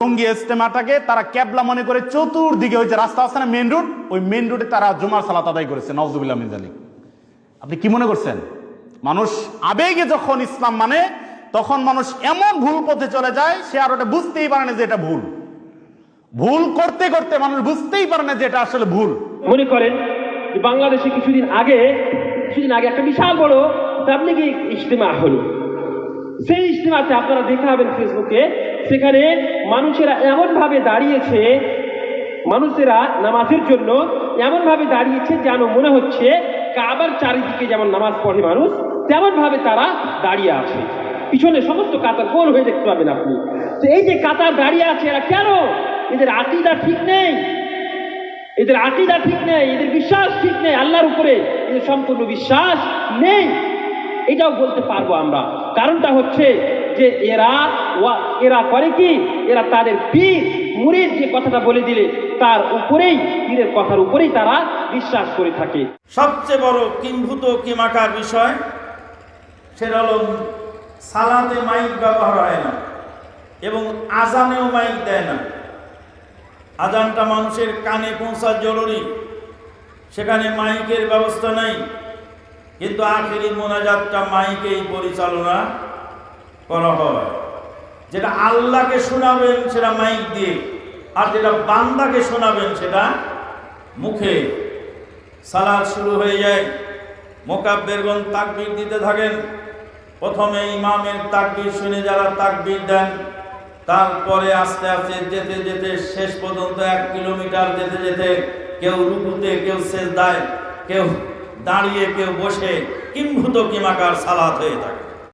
টঙ্গী ইস্তেমাটাকে তারা ক্যাবলা মনে করে চতুর্দিকে যে রাস্তা আছে না মেন রোড, ওই মেন রোডে তারা জুমার সালাত আদায় করেছে নওজুবিল্লাহ মিনজালি আপনি কি মনে করছেন? মানুষ আবেগে যখন ইসলাম মানে তখন মানুষ এমন ভুল পথে চলে যায়, সে আর ওটা বুঝতেই পারে না যে এটা ভুল। ভুল করতে করতে মানুষ বুঝতেই পারে না যে এটা আসলে ভুল। মনে করেন যে বাংলাদেশে কিছুদিন আগে কিছুদিন আগে একটা বিশাল বড় তাবলিগি ইজতেমা হলো। সেই ইজতেমাতে আপনারা দেখা হবেন ফেসবুকে সেখানে মানুষেরা এমনভাবে দাঁড়িয়েছে, মানুষেরা নামাজের জন্য এমনভাবে দাঁড়িয়েছে যেন মনে হচ্ছে কাবার চারিদিকে যেমন নামাজ পড়ে মানুষ, তেমনভাবে তারা দাঁড়িয়ে আছে। পিছনে সমস্ত কাতার গোল হয়ে দেখতে পাবেন আপনি। তো এই যে কাতার দাঁড়িয়ে আছে, এরা কেন? এদের আকিদা ঠিক নেই। এদের আকিদা ঠিক নেই, এদের বিশ্বাস ঠিক নেই, আল্লাহর উপরে এদের সম্পূর্ণ বিশ্বাস নেই। এটাও বলতে পারব আমরা। কারণটা হচ্ছে যে এরা এরা করে কি? এরা তাদের পীর, মুরিদ যে কথাটা বলে দিলে, তার উপরেই, পীরের কথার উপরেই তারা বিশ্বাস করে থাকে। সবচেয়ে বড় কিম্ভূত কিমাকার বিষয়, সেটা হলো সালাতে মাইক ব্যবহার হয় না এবং আজানেও মাইক দেয় না। আজানটা মানুষের কানে পৌঁছা জরুরি, সেখানে মাইকের ব্যবস্থা নেই, কিন্তু আখেরি মোনাজাতটা মাইকেই পরিচালনা করা হয়। যেটা আল্লাহকে শোনাবেন, সেটা মাইক দিয়ে, আর যেটা বান্দাকে শোনাবেন, সেটা মুখে। সালাদ শুরু হয়ে যায়। মোকাব্বেরগণ তাকবীর দিতে থাকেন। প্রথমে ইমামের তাকবীর শুনে যারা তাকবীর দেন, তারপরে আস্তে আস্তে যেতে যেতে শেষ পর্যন্ত এক কিলোমিটার যেতে যেতে কেউ রুকুতে, কেউ শেষ দেয় কেউ দাঁড়িয়ে, কেউ বসে কিম্ভূত কিমাকার সালাত হয়ে থাকে।